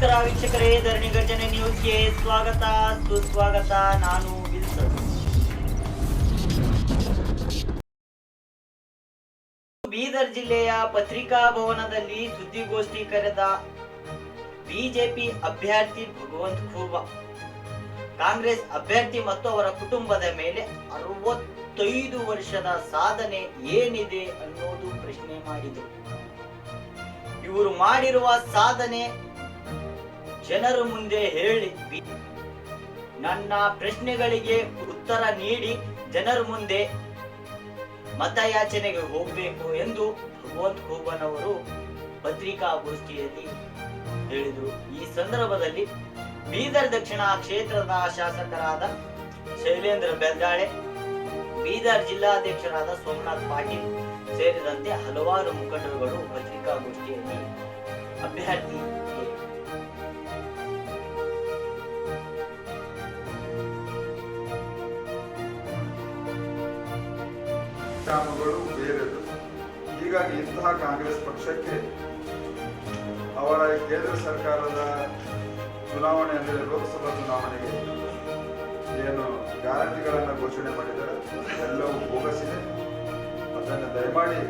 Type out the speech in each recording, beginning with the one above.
ನಮಸ್ಕಾರ ವೀಕ್ಷಕರೇ, ಧರಣಿ ಗರ್ಜನೆ ನ್ಯೂಸ್ಗೆ ಸ್ವಾಗತ, ಸುಸ್ವಾಗತ, ನಾನು ಬೀದರ್ ಜಿಲ್ಲೆಯ ಪತ್ರಿಕಾ ಭವನದಲ್ಲಿ ಸುದ್ದಿಗೋಷ್ಠಿ ಕರೆದ ಬಿಜೆಪಿ ಅಭ್ಯರ್ಥಿ ಭಗವಂತ್ ಖೂಬಾ ಕಾಂಗ್ರೆಸ್ ಅಭ್ಯರ್ಥಿ ಮತ್ತು ಅವರ ಕುಟುಂಬದ ಮೇಲೆ ಅರವತ್ತೈದು ವರ್ಷದ ಸಾಧನೆ ಏನಿದೆ ಅನ್ನೋದು ಪ್ರಶ್ನೆ ಮಾಡಿದರು ಇವರು ಮಾಡಿರುವ ಸಾಧನೆ ಜನರ ಮುಂದೆ ಹೇಳಿ. ನನ್ನ ಪ್ರಶ್ನೆಗಳಿಗೆ ಉತ್ತರ ನೀಡಿ ಜನರ ಮುಂದೆ ಮತಯಾಚನೆಗೆ ಹೋಗಬೇಕು ಎಂದು ಭಗವಂತ್ ಖೂಬನ್ ಅವರು ಪತ್ರಿಕಾಗೋಷ್ಠಿಯಲ್ಲಿ ಹೇಳಿದರು. ಈ ಸಂದರ್ಭದಲ್ಲಿ ಬೀದರ್ ದಕ್ಷಿಣ ಕ್ಷೇತ್ರದ ಶಾಸಕರಾದ ಶೈಲೇಂದ್ರ ಬೆರ್ಗಾಳೆ ಬೀದರ್ ಜಿಲ್ಲಾಧ್ಯಕ್ಷರಾದ ಸೋಮನಾಥ್ ಪಾಟೀಲ್ ಸೇರಿದಂತೆ ಹಲವಾರು ಮುಖಂಡರುಗಳು ಪತ್ರಿಕಾಗೋಷ್ಠಿಯಲ್ಲಿ ಅಭ್ಯರ್ಥಿ ಗ್ರಾಮಗಳು ಬೇರೆದು. ಹೀಗಾಗಿ ಇಂತಹ ಕಾಂಗ್ರೆಸ್ ಪಕ್ಷಕ್ಕೆ ಅವರ ಕೇಂದ್ರ ಸರ್ಕಾರದ ಚುನಾವಣೆ ಅಂದರೆ ಲೋಕಸಭಾ ಚುನಾವಣೆಗೆ ಏನು ಗ್ಯಾರಂಟಿಗಳನ್ನು ಘೋಷಣೆ ಮಾಡಿದ್ದಾರೆ. ಎಲ್ಲವೂ ಬೋಗಸಿದೆ ಅದನ್ನು ದಯಮಾಡಿ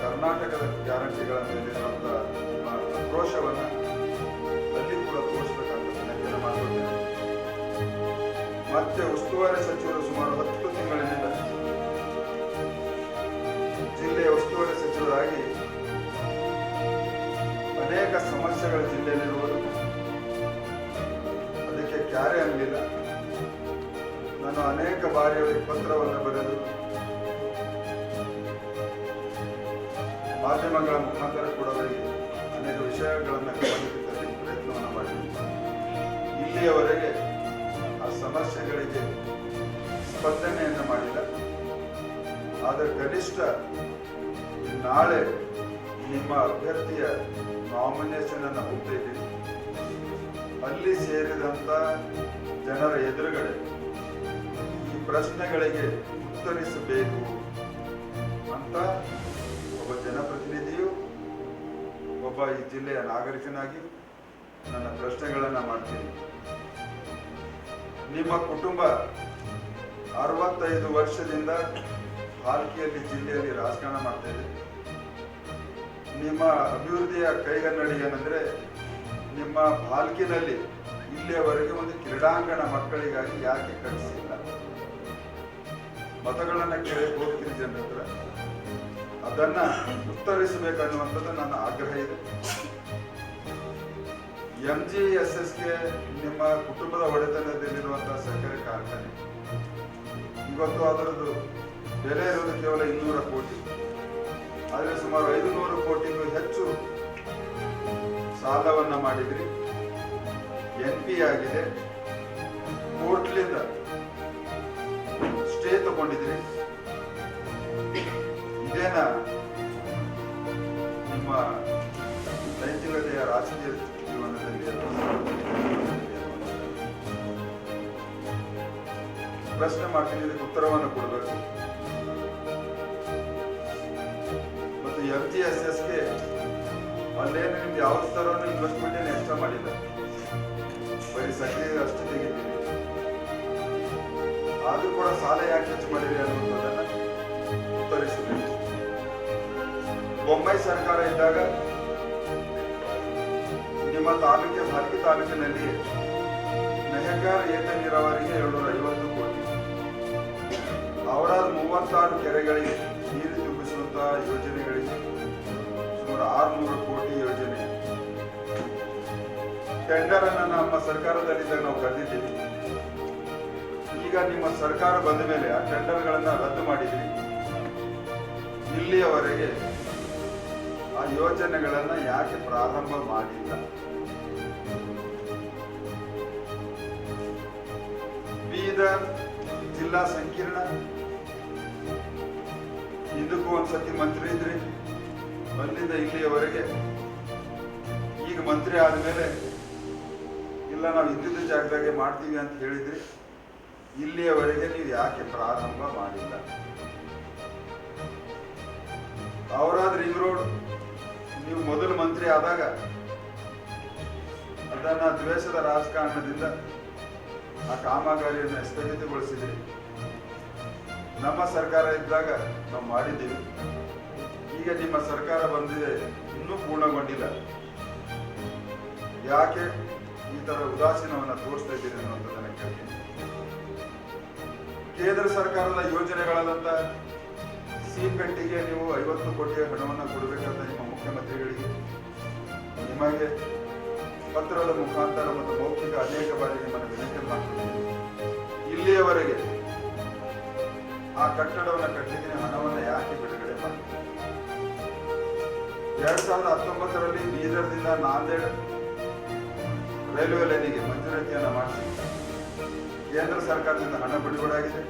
ಕರ್ನಾಟಕದ ಗ್ಯಾರಂಟಿಗಳ ಅಂತ ಆಕ್ರೋಶವನ್ನು ಅಲ್ಲಿ ಕೂಡ ತೋರಿಸಬೇಕಾಗ್ತದೆ. ನಾನು ಮಾಡ್ಕೊಳ್ತೇನೆ. ಮತ್ತೆ ಉಸ್ತುವಾರಿ ಸಚಿವರು ಸುಮಾರು ಹತ್ತು ತಿಂಗಳಿನಿಂದ ಅನೇಕ ಸಮಸ್ಯೆಗಳು ಜಿಲ್ಲೆಯಲ್ಲಿರುವುದು ಅದಕ್ಕೆ ಕ್ಯಾರೆ ಆಗಲಿಲ್ಲ ನಾನು ಅನೇಕ ಬಾರಿ ಅವರಿಗೆ ಪತ್ರವನ್ನು ಬರೆದು, ಮಾಧ್ಯಮಗಳ ಮುಖಾಂತರ ಕೂಡ ಅವರಿಗೆ ಅನೇಕ ವಿಷಯಗಳನ್ನು ಪ್ರಯತ್ನವನ್ನು ಮಾಡಿದ್ದೀನಿ. ಇಲ್ಲಿಯವರೆಗೆ ಆ ಸಮಸ್ಯೆಗಳಿಗೆ ಸ್ಪಂದನೆಯನ್ನು ಮಾಡಿಲ್ಲ. ಆದರೆ ಕನಿಷ್ಠ ನಾಳೆ ನಿಮ್ಮ ಅಭ್ಯರ್ಥಿಯ ನಾಮಿನೇಷನ್ ಅನ್ನು ಹೋಗ್ತೀವಿ ಅಲ್ಲಿ ಸೇರಿದಂತ ಜನರ ಎದುರುಗಡೆ ಈ ಪ್ರಶ್ನೆಗಳಿಗೆ ಉತ್ತರಿಸಬೇಕು ಅಂತ ಒಬ್ಬ ಜನಪ್ರತಿನಿಧಿಯು, ಒಬ್ಬ ಈ ಜಿಲ್ಲೆಯ ನಾಗರಿಕನಾಗಿ ನನ್ನ ಪ್ರಶ್ನೆಗಳನ್ನು ಮಾಡ್ತೀನಿ. ನಿಮ್ಮ ಕುಟುಂಬ ಅರವತ್ತೈದು ವರ್ಷದಿಂದ ಹಾಲ್ಕಿಯಲ್ಲಿ ಜಿಲ್ಲೆಯಲ್ಲಿ ರಾಜಕಾರಣ ಮಾಡ್ತಾ ಇದೆ. ನಿಮ್ಮ ಅಭಿವೃದ್ಧಿಯ ಕೈಗನ್ನಡಿ ಏನಂದ್ರೆ, ನಿಮ್ಮ ಬಾಲ್ಕಿನಲ್ಲಿ ಇಲ್ಲಿಯವರೆಗೆ ಒಂದು ಕ್ರೀಡಾಂಗಣ ಮಕ್ಕಳಿಗಾಗಿ ಯಾಕೆ ಕಳಿಸಿಲ್ಲ? ಮತಗಳನ್ನ ಕೇಳಿ ಹೋಗ್ತೀನಿ ಜನರ ಹತ್ರ ಅದನ್ನ ಉತ್ತರಿಸಬೇಕನ್ನುವಂಥದ್ದು ನನ್ನ ಆಗ್ರಹ ಇದೆ. ಎಂ ಜಿ ಎಸ್ ಎಸ್ಗೆ ನಿಮ್ಮ ಕುಟುಂಬದ ಒಡೆತನದಲ್ಲಿರುವಂತಹ ಸಕ್ಕರೆ ಕಾರ್ಖಾನೆ, ಇವತ್ತು ಅದರದ್ದು ಬೆಲೆ ಇರೋದು ಕೇವಲ ಇನ್ನೂರ ಕೋಟಿ. ಆದರೆ ಸುಮಾರು ಐದುನೂರು ಕೋಟಿಗೂ ಹೆಚ್ಚು ಸಾಲವನ್ನ ಮಾಡಿದ್ರಿ. ಎನ್ ಪಿ ಆಗಿದೆ. ಕೋರ್ಟ್ಲಿಂದ ಸ್ಟೇ ತಗೊಂಡಿದ್ರಿ. ಇದೇನ ನಿಮ್ಮ ನೈತಿಕತೆಯ ರಾಜಕೀಯ ಜೀವನದಲ್ಲಿ ಪ್ರಶ್ನೆ ಮಾಡ್ತೀನಿ, ಇದಕ್ಕೆ ಉತ್ತರವನ್ನು ಕೊಡಬೇಕು. ಎಸ್ ಜಿ ಎಸ್ ಎಸ್ಗೆ ಅಲ್ಲೇನು ನಿಮ್ಗೆ ಯಾವ ಥರನೂ ಇನ್ವೆಸ್ಟ್ಮೆಂಟ್ ಏನು ಎಕ್ಸ್ಟ್ರಾ ಮಾಡಿಲ್ಲ ಬರೀ ಸಕ್ರಿಯ ಅಷ್ಟು ತೆಗಿತೀವಿ ಆದ್ರೂ ಕೂಡ ಸಾಲ ಯಾಕೆ ಹೆಚ್ಚು ಮಾಡಿರಿ ಅನ್ನೋದನ್ನು ಉತ್ತರಿಸಿದ್ವಿ ಬೊಂಬೈ ಸರ್ಕಾರ ಇದ್ದಾಗ ನಿಮ್ಮ ತಾಲೂಕಿನ ಭಾಲ್ಕಿ ತಾಲೂಕಿನಲ್ಲಿ ಮೆಹಗಾರ್ ಏತ ನೀರಾವರಿಗೆ ಏಳ್ನೂರ ಐವತ್ತು ಕೋಟಿ. ಅವರಾದ ಮೂವತ್ತಾರು ಕೆರೆಗಳಿಗೆ ನೀರು ತುಂಬಿಸುವಂತಹ ಯೋಜನೆಗಳಿಗೆ ಸುಮಾರು ಆರುನೂರು ಕೋಟಿ ಯೋಜನೆ. ಟೆಂಡರ್ ಅನ್ನ ನಮ್ಮ ಸರ್ಕಾರದಲ್ಲಿದ್ದಾಗ ನಾವು ಕರೆದಿದ್ದೀವಿ ಈಗ ನಿಮ್ಮ ಸರ್ಕಾರ ಬಂದ ಮೇಲೆ ಆ ಟೆಂಡರ್ಗಳನ್ನ ರದ್ದು ಮಾಡಿದ್ರಿ. ಇಲ್ಲಿಯವರೆಗೆ ಆ ಯೋಜನೆಗಳನ್ನ ಯಾಕೆ ಪ್ರಾರಂಭ ಮಾಡಿಲ್ಲ? ಬೀದರ್ ಜಿಲ್ಲಾ ಸಂಕೀರ್ಣ ಇದಕ್ಕೂ ಒಂದ್ಸತಿ ಮಂತ್ರಿ ಇದ್ರಿ. ಅಲ್ಲಿಂದ ಇಲ್ಲಿಯವರೆಗೆ ಈಗ ಮಂತ್ರಿ ಆದ್ಮೇಲೆ ಇಲ್ಲ, ನಾವು ಇದ್ದಿದ್ದ ಜಾಗದಾಗೆ ಮಾಡ್ತೀವಿ ಅಂತ ಹೇಳಿದ್ರಿ. ಇಲ್ಲಿಯವರೆಗೆ ನೀವು ಯಾಕೆ ಪ್ರಾರಂಭ ಮಾಡಿಲ್ಲ? ಅವರಾದ ರಿಂಗ್ ರೋಡ್ ನೀವು ಮೊದಲು ಮಂತ್ರಿ ಆದಾಗ ಅದನ್ನ ದ್ವೇಷದ ರಾಜಕಾರಣದಿಂದ ಆ ಕಾಮಗಾರಿಯನ್ನು ಸ್ಥಗಿತಗೊಳಿಸಿದ್ರಿ. ನಮ್ಮ ಸರ್ಕಾರ ಇದ್ದಾಗ ನಾವು ಮಾಡಿದ್ದೀವಿ. ಈಗ ನಿಮ್ಮ ಸರ್ಕಾರ ಬಂದಿದೆ, ಇನ್ನೂ ಪೂರ್ಣಗೊಂಡಿಲ್ಲ. ಯಾಕೆ ಈ ತರ ಉದಾಸೀನವನ್ನು ತೋರಿಸ್ತಾ ಇದ್ದೀರಿ ಅನ್ನೋದನ್ನ ಕೇಳ್ತೀನಿ. ಕೇಂದ್ರ ಸರ್ಕಾರದ ಯೋಜನೆಗಳಾದಂತ ಸಿಪೆಟ್ಟಿಗೆ ನೀವು ಐವತ್ತು ಕೋಟಿಯ ಹಣವನ್ನ ಕೊಡಬೇಕಂತ ನಿಮ್ಮ ಮುಖ್ಯಮಂತ್ರಿಗಳಿಗೆ ನಿಮಗೆ ಪತ್ರದ ಮುಖಾಂತರ ಮತ್ತು ಮೌಖಿಕ ಅನೇಕ ಬಾರಿ ನಿಮ್ಮನ್ನು ವಿನಂತಿ ಮಾಡ್ತಿದ್ದೀನಿ ಇಲ್ಲಿಯವರೆಗೆ ಆ ಕಟ್ಟಡವನ್ನು ಕಟ್ಟಲಿಕ್ಕೆ ಹಣವನ್ನು ಯಾಕೆ ಬಿಡುಗಡೆ ಮಾಡಿ ಎರಡ್ ಸಾವಿರದ ಹತ್ತೊಂಬತ್ತರಲ್ಲಿ ಬೀದರ್ದಿಂದ ನಾಂದೇಡ್ ರೈಲ್ವೆ ಲೈನಿಗೆ ಮಂಜೂರಾತಿಯನ್ನು ಮಾಡಿಸಿ ಕೇಂದ್ರ ಸರ್ಕಾರದಿಂದ ಹಣ ಬಿಡುಗಡೆ ಆಗಿದೆ.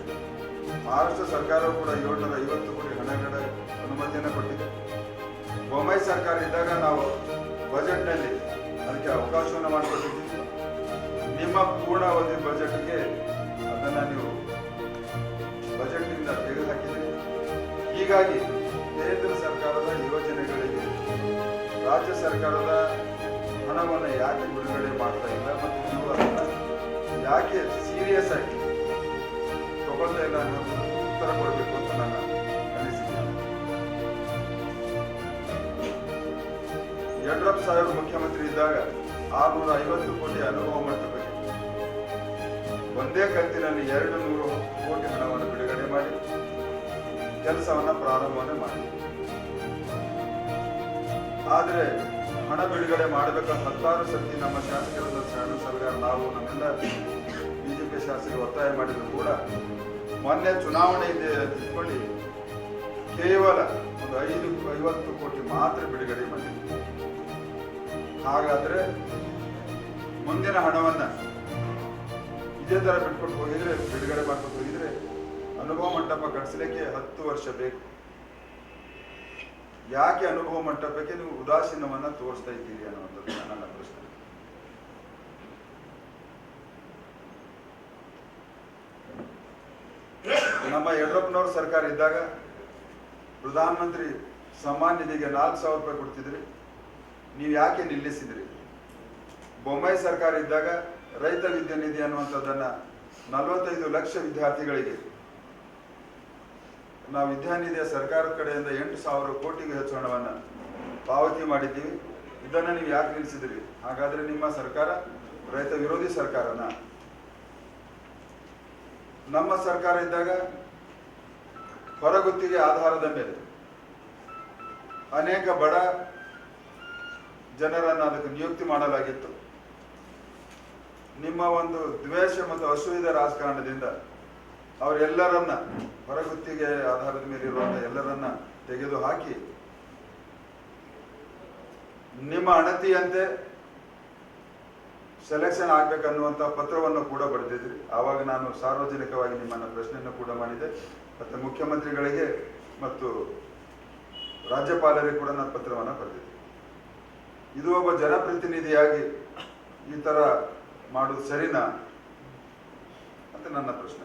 ಮಹಾರಾಷ್ಟ್ರ ಸರ್ಕಾರವು ಕೂಡ ಏಳ್ನೂರ ಐವತ್ತು ಕೋಟಿ ಹಣಗಳ ಅನುಮತಿಯನ್ನು ಕೊಟ್ಟಿದೆ. ಬೊಂಬೈ ಸರ್ಕಾರ ಇದ್ದಾಗ ನಾವು ಬಜೆಟ್ನಲ್ಲಿ ಅದಕ್ಕೆ ಅವಕಾಶವನ್ನು ಮಾಡಿಕೊಟ್ಟಿದ್ದೀವಿ. ನಿಮ್ಮ ಪೂರ್ಣಾವಧಿ ಬಜೆಟ್ಗೆ ಅದನ್ನು ನೀವು ಹೀಗಾಗಿ ಕೇಂದ್ರ ಸರ್ಕಾರದ ಯೋಜನೆಗಳಿಗೆ ರಾಜ್ಯ ಸರ್ಕಾರದ ಹಣವನ್ನು ಯಾಕೆ ಬಿಡುಗಡೆ ಮಾಡ್ತಾ ಇಲ್ಲ ಮತ್ತು ನೀವು ಅದನ್ನು ಯಾಕೆ ಸೀರಿಯಸ್ ಆಗಿ ತಗೊಳ್ತಾ ಇಲ್ಲ ಅನ್ನೋದು ಉತ್ತರ ಕೊಡಬೇಕು ಅಂತ ನನ್ನ ಅನಿಸಿಕೆ. ಯಡಿಯೂರಪ್ಪ ಸಾಹೇಬ್ ಮುಖ್ಯಮಂತ್ರಿ ಇದ್ದಾಗ ಆರುನೂರ ಐವತ್ತು ಕೋಟಿ ಅನುಭವ ಮಂಟಪಕ್ಕೆ ಒಂದೇ ಕಂತಿನಲ್ಲಿ ಎರಡು ನೂರು ಕೋಟಿ ಹಣವನ್ನು ಬಿಡುಗಡೆ ಮಾಡಿ. ಕೆಲಸವನ್ನ ಪ್ರಾರಂಭವನ್ನೇ ಮಾಡಿ ಆದರೆ ಹಣ ಬಿಡುಗಡೆ ಮಾಡಬೇಕು ಹತ್ತಾರು ಸತಿ ನಮ್ಮ ಶಾಸಕರ ಶರಣ ಸರ್ಕಾರ ನಾವು ನಮ್ಮೆಲ್ಲ ಬಿಜೆಪಿ ಶಾಸಕರು ಒತ್ತಾಯ ಮಾಡಿದ್ರು ಕೂಡ ಮೊನ್ನೆ ಚುನಾವಣೆ ಇದೆ ತಿಳ್ಕೊಳ್ಳಿ, ಕೇವಲ ಒಂದು ಐದು ಐವತ್ತು ಕೋಟಿ ಮಾತ್ರ ಬಿಡುಗಡೆ ಮಾಡಿದ್ರು ಹಾಗಾದ್ರೆ ಮುಂದಿನ ಹಣವನ್ನ ಇದೇ ತರ ಬಿಟ್ಕೊಂಡು ಹೋಗಿದ್ರೆ ಬಿಡುಗಡೆ ಹೋಗಿದ್ರೆ ಅನುಭವ ಮಂಟಪ ಕಟ್ಸಲಿಕ್ಕೆ ಹತ್ತು ವರ್ಷ ಬೇಕು. ಯಾಕೆ ಅನುಭವ ಮಂಟಪಕ್ಕೆ ನೀವು ಉದಾಸೀನವನ್ನ ತೋರಿಸ್ತಾ ಇದ್ದೀರಿ ಅನ್ನುವಂಥದ್ದು ನನ್ನ ಪ್ರಶ್ನೆ. ನಮ್ಮ ಯಡಿಯೂರಪ್ಪನವ್ರ ಸರ್ಕಾರ ಇದ್ದಾಗ ಪ್ರಧಾನಮಂತ್ರಿ ಸಮ್ಮಾನ್ ನಿಧಿಗೆ ನಾಲ್ಕು ಸಾವಿರ ರೂಪಾಯಿ ಕೊಡ್ತಿದ್ರಿ. ನೀವು ಯಾಕೆ ನಿಲ್ಲಿಸಿದ್ರಿ? ಬೊಂಬೈ ಸರ್ಕಾರ ಇದ್ದಾಗ ರೈತ ವಿದ್ಯಾನಿಧಿ ಅನ್ನುವಂಥದ್ದನ್ನ ನಲವತ್ತೈದು ಲಕ್ಷ ವಿದ್ಯಾರ್ಥಿಗಳಿಗೆ ನಾವು ವಿದ್ಯಾನಿಧಿಯ ಸರ್ಕಾರದ ಕಡೆಯಿಂದ ಎಂಟು ಸಾವಿರ ಕೋಟಿಗೂ ಹೆಚ್ಚು ಹಣವನ್ನು ಪಾವತಿ ಮಾಡಿದ್ದೀವಿ. ಇದನ್ನು ನೀವು ಯಾಕೆ ನಿಲ್ಲಿಸಿದ್ರಿ? ಹಾಗಾದ್ರೆ ನಿಮ್ಮ ಸರ್ಕಾರ, ರೈತ ವಿರೋಧಿ ಸರ್ಕಾರನ? ನಮ್ಮ ಸರ್ಕಾರ ಇದ್ದಾಗ ಹೊರಗುತ್ತಿಗೆ ಆಧಾರದ ಮೇಲೆ ಅನೇಕ ಬಡ ಜನರನ್ನು ಅದಕ್ಕೆ ನಿಯುಕ್ತಿ ಮಾಡಲಾಗಿತ್ತು. ನಿಮ್ಮ ಒಂದು ದ್ವೇಷ ಮತ್ತು ಅಸೂಯದ ರಾಜಕಾರಣದಿಂದ ಅವರೆಲ್ಲರನ್ನ ಹೊರಗುತ್ತಿಗೆ ಆಧಾರದ ಮೇಲೆ ಇರುವಂತ ಎಲ್ಲರನ್ನ ತೆಗೆದು ಹಾಕಿ ನಿಮ್ಮ ಅಣತಿಯಂತೆ ಸೆಲೆಕ್ಷನ್ ಆಗ್ಬೇಕನ್ನುವಂತ ಪತ್ರವನ್ನು ಕೂಡ ಬರೆದಿದ್ರಿ. ಆವಾಗ ನಾನು ಸಾರ್ವಜನಿಕವಾಗಿ ನಿಮ್ಮನ್ನು ಪ್ರಶ್ನೆಯನ್ನು ಕೂಡ ಮಾಡಿದೆ. ಮತ್ತೆ ಮುಖ್ಯಮಂತ್ರಿಗಳಿಗೆ ಮತ್ತು ರಾಜ್ಯಪಾಲರಿಗೆ ಕೂಡ ನಾನು ಪತ್ರವನ್ನು ಬರೆದಿದ್ದೆ. ಇದು ಒಬ್ಬ ಜನಪ್ರತಿನಿಧಿಯಾಗಿ ಈ ತರ ಮಾಡೋದು ಸರಿನಾ ಅಂತ ನನ್ನ ಪ್ರಶ್ನೆ.